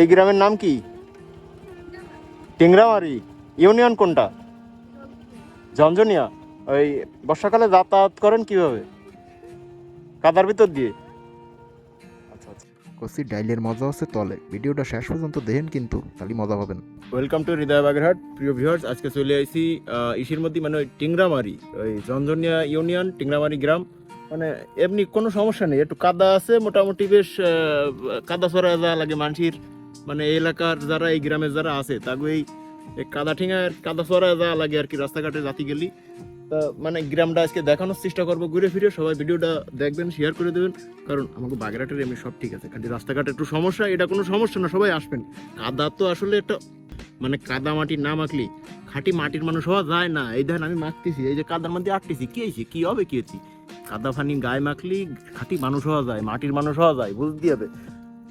এই গ্রামের নাম কি? টিংরামারি ইউনিয়ন কোনটা? ঝঞ্ঝনিয়া ওই বর্ষাকালে যাতায়াত করেন কীভাবে? কাদার ভিতর দিয়ে। আচ্ছা আচ্ছা। কষি ডাইলের মজা আছে তলে। ভিডিওটা শেষ পর্যন্ত দেখেন কিন্তু তাহলে মজা পাবেন। Welcome to Hridoy Bagerhat. প্রিয় ভিউয়ার্স আজকে চলে আইছি ইসির মধ্যে মানে ওই টিংরামারি ওই ঝঞ্ঝনিয়া ইউনিয়ন টিংরামারি গ্রাম। মানে এমনি কোনো সমস্যা নেই। একটু কাদা আছে, মোটামুটি বেশ কাদা ছড়া যা লাগে মানুষের মানে এলাকার যারা, এই গ্রামের যারা আছে তাকে এই কাদা ঠিঙার কাদা ছড়া যা লাগে আর কি রাস্তাঘাটে, জাতি গেলি। তা মানে গ্রামটা আজকে দেখানোর চেষ্টা করব, ঘুরে ফিরে সবাই ভিডিওটা দেখবেন শেয়ার করে দেবেন। কারণ আমাকে বাগেরহাটের এমনি সব ঠিক আছে, খালি রাস্তাঘাটে একটু সমস্যা, এটা কোনো সমস্যা না, সবাই আসবেন। কাদা তো আসলে একটা মানে কাদা মাটি না মাখলি, খাঁটি মাটির মানুষ হওয়া যায় না। এই দেখেন আমি মাখতেছি, এই যে কাদার মধ্যে আটতেছি, কি হয়েছে? কি হবে, কি হয়েছি? কাদা ফানি গায়ে মাখলি, খাঁটি মানুষ হওয়া যায়, মাটির মানুষ হওয়া যায় বুঝতে হবে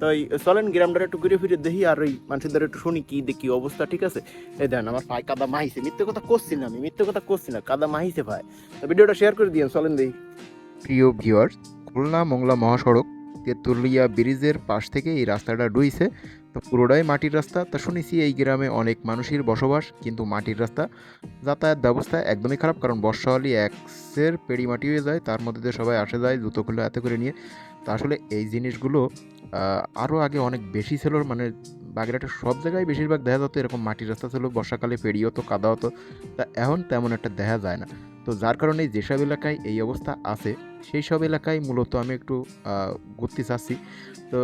তাই চলেন গ্রামটা একটু ঘুরে ফিরে দেখি, আর ওই মানুষদের একটু শুনি কি দেখি অবস্থা, ঠিক আছে? এই দেন, আমার পায়ে কাদা মাহিছে, মিথ্যে কথা করছি না আমি, মিথ্যে কথা করছি না, কাদা মাহিছে ভাই। তো ভিডিওটা শেয়ার করে দিয়েন, চলেন দেখি। প্রিয় ভিউয়ার্স খুলনা মংলা মহাসড়ক, তেঁতুলিয়া ব্রিজের পাশ থেকে এই রাস্তাটা ডুইছে তো পুরোটাই মাটির রাস্তা। তা শুনেছি এই গ্রামে অনেক মানুষের বসবাস, কিন্তু মাটির রাস্তা যাতায়াত ব্যবস্থা একদমই খারাপ, কারণ বর্ষা হলে একসের পেড়ি মাটি হয়ে যায়, তার মধ্যে দিয়ে সবাই আসে যায় জুতো খুলে হাতে করে নিয়ে। তা আসলে এই জিনিসগুলো আরও আগে অনেক বেশি ছিল মানে বাগেরহাটের সব জায়গায় বেশিরভাগ দেখা যেত এরকম মাটির রাস্তা ছিল, বর্ষাকালে পেড়ি হতো, কাদা হতো, তা এখন তেমন একটা দেখা যায় না। তো যার কারণে যেসব এলাকায় এই অবস্থা আছে সেই সব এলাকায় মূলত আমি একটু ঘুরতে চাচ্ছি। তো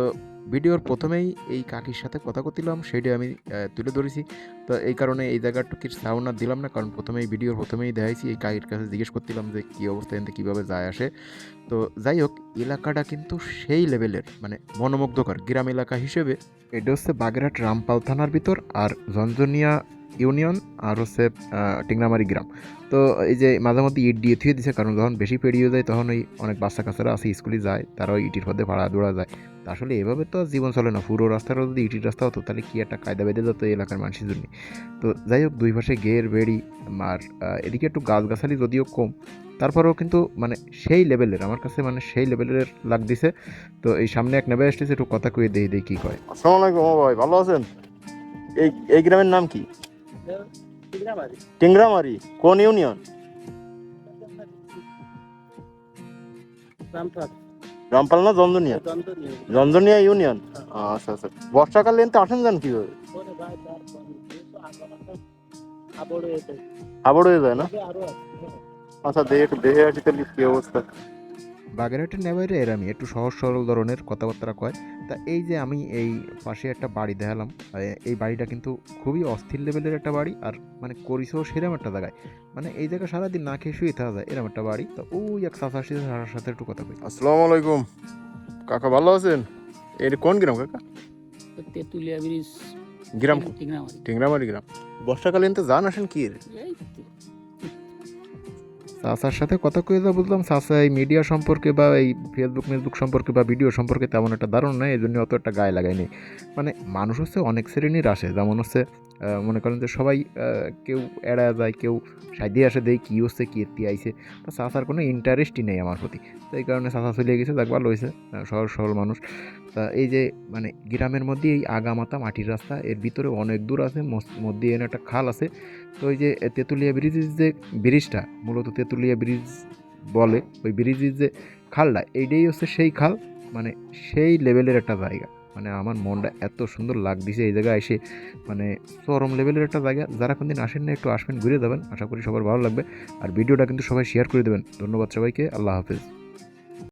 ভিডিওর প্রথমেই এই কাকির সাথে কথা করছিলাম সেটা আমি তুলে ধরেছি। তো এই কারণে এই জায়গাটুকির সাউন্ড আর দিলাম না, কারণ প্রথমেই ভিডিওর প্রথমেই দেখাইছি, এই কাকির কাছে জিজ্ঞেস করছিলাম যে কী অবস্থা এতে কীভাবে যায় আসে। তো যাই হোক, এলাকাটা কিন্তু সেই লেভেলের মানে মনোমুগ্ধকর। গ্রাম এলাকা হিসেবে এটা হচ্ছে বাগেরহাট রামপাল থানার ভিতর আর ঝঞ্ঝনিয়া ইউনিয়ন আর হচ্ছে টিংরামারি গ্রাম। তো এই যে মাঝে মধ্যে ইট দিয়ে থুয়ে দিছে, কারণ যখন বেশি পেরিয়ে যায় তখন ওই অনেক বাচ্চা কাচ্চারা আছে, স্কুলে যায় তারা ওই ইটির মধ্যে ভাড়া দৌড়া যায়। আসলে এভাবে তো আর জীবন চলে না। পুরো রাস্তাটা যদি ইটির রাস্তা হতো তাহলে কি একটা কায়দা বেঁধে যেত এই এলাকার মানুষের জন্য? তো যাই হোক দুই পাশে গের বেড়ি আর এদিকে একটু গাছগাছালি যদিও কম তারপরেও কিন্তু মানে সেই লেভেলের আমার কাছে মানে সেই লেভেলের লাগ দিছে তো এই সামনে এক নেবে আসতেছে একটু কথা কয়ে দেই দেই কী কয়। আসসালামু আলাইকুম ভাই ভালো আছেন? এই এই গ্রামের নাম কি? টিংরামারি। কোন ইউনিয়ন? রামপাল না জন্দনিয়া? জন্দনিয়া ইউনিয়ন। আচ্ছা আচ্ছা। বর্ষাকালে এনতে আসেন যান কীভাবে? আবড় হয়ে যায়। না? আচ্ছা দেখ দেহে আসি তাহলে কি অবস্থা? বাগেরহাটের নেবাইরে এরামি একটু সহজ সরল ধরনের কথাবার্তা কয়। তা এই যে আমি এই পাশে একটা বাড়ি দেখালাম এই বাড়িটা কিন্তু খুবই অস্থির লেভেলের একটা বাড়ি আর মানে করিসও সেরম একটা জায়গায়। মানে এই জায়গা সারাদিন না খেয়ে শুয়ে থাকা যায় এরম একটা বাড়ি। তো ওই এক চাষার সাথে চাচার সাথে একটু কথা কই। আসসালামু আলাইকুম। কাকা ভালো আছেন? এর কোন গ্রাম কাকা? তেঁতুলিয়া ব্রিজ গ্রাম টিংরামারি। গ্রাম। বর্ষাকালীন তো যান আসেন কি। চাচার সাথে কথা কয়ে যা বুঝলাম চাচা এই মিডিয়া সম্পর্কে বা এই ফেসবুক মেসবুক সম্পর্কে বা ভিডিও সম্পর্কে তেমন একটা ধারণা নেই, এই জন্য অত একটা গায়ে লাগায়নি। মানে মানুষ হচ্ছে অনেক শ্রেণির আসে, যেমন হচ্ছে মনে করেন যে সবাই কেউ এড়ায় যায় কেউ সাইডে আসে দেয় কী হচ্ছে কী এত্তি আইছে। তা চাচার কোনো ইন্টারেস্টই নেই আমার প্রতি। তো এই কারণে চাচা চলে গেছে দেখ ভালো হয়েছে আহ, সহজ সরল মানুষ। তা এই যে মানে গ্রামের মধ্যে এই আগামাতা মাটির রাস্তা এর ভিতরে অনেক দূর আছে মধ্যে এনে একটা খাল আছে। তো ওই যে তেঁতুলিয়া ব্রিজের যে ব্রিজটা মূলত তেঁতুলিয়া ব্রিজ বলে ওই ব্রিজের যে খালটা এইটাই হচ্ছে সেই খাল মানে সেই লেভেলের একটা জায়গা। মানে আমার মনটা এত সুন্দর লাগ দিছে এই জায়গায় এসে। মানে চরম লেভেলের একটা জায়গা। যারা কোনদিন আসেন না, একটু আসবেন, ঘুরে যাবেন। আশা করি সবার ভালো লাগবে। আর ভিডিওটা কিন্তু সবাই শেয়ার করে দেবেন। ধন্যবাদ সবাইকে। আল্লাহ হাফেজ।